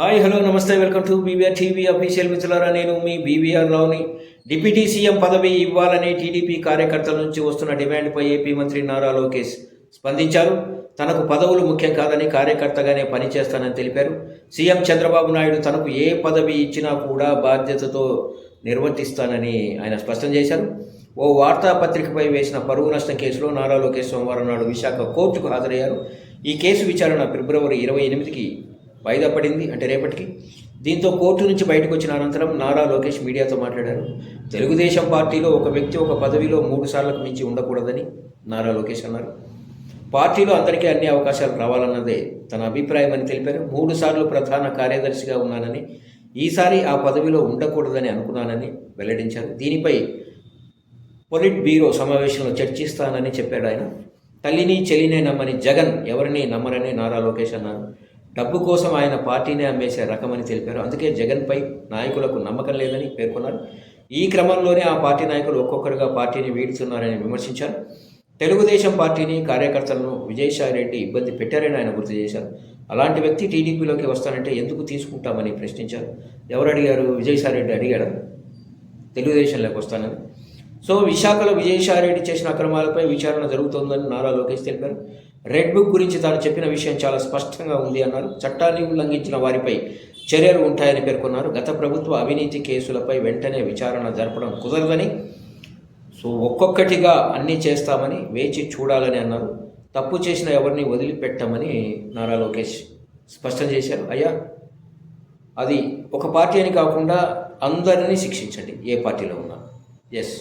Hi hello namaste welcome to BVR TV official మిత్రులారా నేను మీ బీవీఆర్ రావుని. డిప్యూటీ సీఎం పదవి ఇవ్వాలని టీడీపీ కార్యకర్తల నుంచి వస్తున్న డిమాండ్పై ఏపీ మంత్రి నారా లోకేష్ స్పందించారు. తనకు పదవులు ముఖ్యం కాదని కార్యకర్తగానే పనిచేస్తానని తెలిపారు. సీఎం చంద్రబాబు నాయుడు తనకు ఏ పదవి ఇచ్చినా కూడా బాధ్యతతో నిర్వర్తిస్తానని ఆయన స్పష్టం చేశారు. ఓ వార్తాపత్రికపై వేసిన పరువు నష్టం కేసులో నారా లోకేష్ సోమవారం నాడు విశాఖ కోర్టుకు హాజరయ్యారు. ఈ కేసు విచారణ ఫిబ్రవరి ఇరవై ఎనిమిదికి వాయిదా పడింది. అంటే రేపటికి. దీంతో కోర్టు నుంచి బయటకు వచ్చిన అనంతరం నారా లోకేష్ మీడియాతో మాట్లాడారు. తెలుగుదేశం పార్టీలో ఒక వ్యక్తి ఒక పదవిలో మూడు సార్లకు మించి ఉండకూడదని నారా లోకేష్ అన్నారు. పార్టీలో అందరికీ అన్ని అవకాశాలు రావాలన్నదే తన అభిప్రాయమని తెలిపారు. మూడు సార్లు ప్రధాన కార్యదర్శిగా ఉన్నానని ఈసారి ఆ పదవిలో ఉండకూడదని అనుకున్నానని వెల్లడించారు. దీనిపై పొలిట్ బ్యూరో సమావేశంలో చర్చిస్తానని చెప్పాడు ఆయన. తల్లిని చెల్లినే నమ్మని జగన్ ఎవరిని నమ్మరని నారా లోకేష్ అన్నారు. డబ్బు కోసం ఆయన పార్టీనే అమ్మేసే రకమని తెలిపారు. అందుకే జగన్పై నాయకులకు నమ్మకం లేదని పేర్కొన్నారు. ఈ క్రమంలోనే ఆ పార్టీ నాయకులు ఒక్కొక్కరుగా పార్టీని వీడుతున్నారని విమర్శించారు. తెలుగుదేశం పార్టీని కార్యకర్తలను విజయసాయి రెడ్డి ఇబ్బంది పెట్టారని ఆయన గుర్తు చేశారు. అలాంటి వ్యక్తి టీడీపీలోకి వస్తానంటే ఎందుకు తీసుకుంటామని ప్రశ్నించారు. ఎవరు అడిగారు విజయసాయి రెడ్డి అడిగాడు? తెలుగుదేశంలోకి వస్తానని. సో విశాఖలో విజయసాయిరెడ్డి చేసిన అక్రమాలపై విచారణ జరుగుతోందని నారా లోకేష్ తెలిపారు. రెడ్ బుక్ గురించి తాను చెప్పిన విషయం చాలా స్పష్టంగా ఉంది అన్నారు. చట్టాన్ని ఉల్లంఘించిన వారిపై చర్యలు ఉంటాయని పేర్కొన్నారు. గత ప్రభుత్వ అవినీతి కేసులపై వెంటనే విచారణ జరపడం కుదరదని సో ఒక్కొక్కటిగా అన్నీ చేస్తామని వేచి చూడాలని అన్నారు. తప్పు చేసిన ఎవరిని వదిలిపెట్టమని నారా లోకేష్ స్పష్టం చేశారు. అయ్యా అది ఒక పార్టీ అని కాకుండా అందరినీ శిక్షించండి. ఏ పార్టీలో ఉన్నా. ఎస్